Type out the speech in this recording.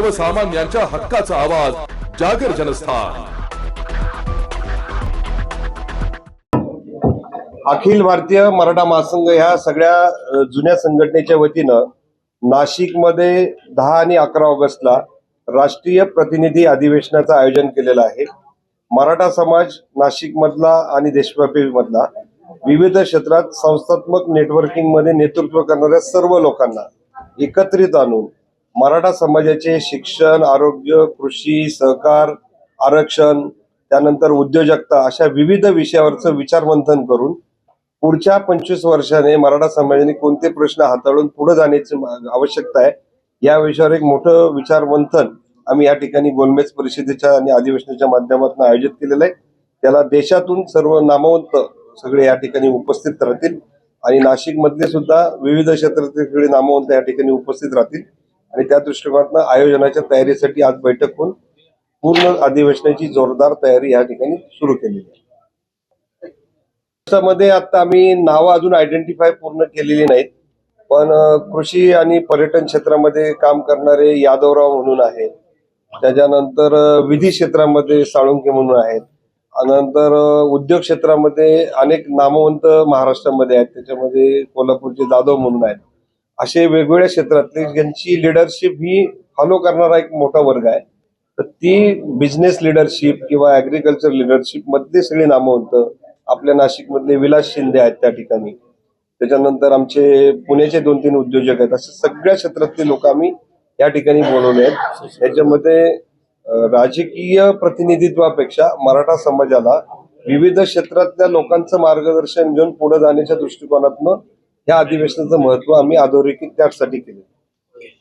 सर्वसामान्यांच्या हक्काचा आवाज जागर जनस्थान. अखिल भारतीय मराठा महासंघ ह्या सगळ्या जुन्या संघटनेच्या वतीनं नाशिकमध्ये दहा आणि अकरा ऑगस्टला राष्ट्रीय प्रतिनिधी अधिवेशनाचं आयोजन केलेलं आहे. मराठा समाज नाशिक मधला आणि देशव्यापी मधला विविध क्षेत्रात संस्थात्मक नेटवर्किंगमध्ये नेतृत्व करणाऱ्या सर्व लोकांना एकत्रित आणून मराठा समाजाचे शिक्षण आरोग्य कृषी सहकार आरक्षण त्यानंतर उद्योजकता अशा विविध विषयावरचं विचारमंथन करून पुढच्या पंचवीस वर्षाने मराठा समाजाने कोणते प्रश्न हाताळून पुढे जाण्याची आवश्यकता आहे या विषयावर एक मोठं विचारमंथन आम्ही या ठिकाणी गोलमेज परिषदेच्या आणि अधिवेशनाच्या माध्यमातून आयोजित केलेलं आहे. त्याला देशातून सर्व नामवंत सगळे या ठिकाणी उपस्थित राहतील आणि नाशिकमधले सुद्धा विविध क्षेत्रातील सगळे नामवंत या ठिकाणी उपस्थित राहतील. आणि त्या दृष्टिकोनातनं आयोजनाच्या तयारीसाठी आज बैठक होऊन पूर्ण अधिवेशनाची जोरदार तयारी या ठिकाणी सुरू केलेली आहे. त्यामध्ये आता आम्ही नावं अजून आयडेंटिफाय पूर्ण केलेली नाहीत पण कृषी आणि पर्यटन क्षेत्रामध्ये काम करणारे यादवराव म्हणून आहेत. त्याच्यानंतर विधी क्षेत्रामध्ये साळुंके म्हणून आहेत. नंतर उद्योग क्षेत्रामध्ये अनेक नामवंत महाराष्ट्रामध्ये आहेत. त्याच्यामध्ये कोल्हापूरचे जाधव म्हणून आहेत. असे वेगवेगळ्या क्षेत्रातले ज्यांची लिडरशिप ही फॉलो करणारा एक मोठा वर्ग आहे. तर ती बिझनेस लिडरशिप किंवा ऍग्रिकल्चर लिडरशिप मधले सगळे नामवंत आपल्या नाशिक मधले विलास शिंदे आहेत त्या ठिकाणी. त्याच्यानंतर आमचे पुण्याचे दोन तीन उद्योजक आहेत. असे सगळ्या क्षेत्रातले लोक आम्ही या ठिकाणी बोलवले आहेत. याच्यामध्ये राजकीय प्रतिनिधित्वापेक्षा मराठा समाजाला विविध क्षेत्रातल्या लोकांचं मार्गदर्शन घेऊन पुढे जाण्याच्या दृष्टिकोनातनं या अधिवेशनाचं महत्त्व आम्ही अधोरेखित त्यासाठी केले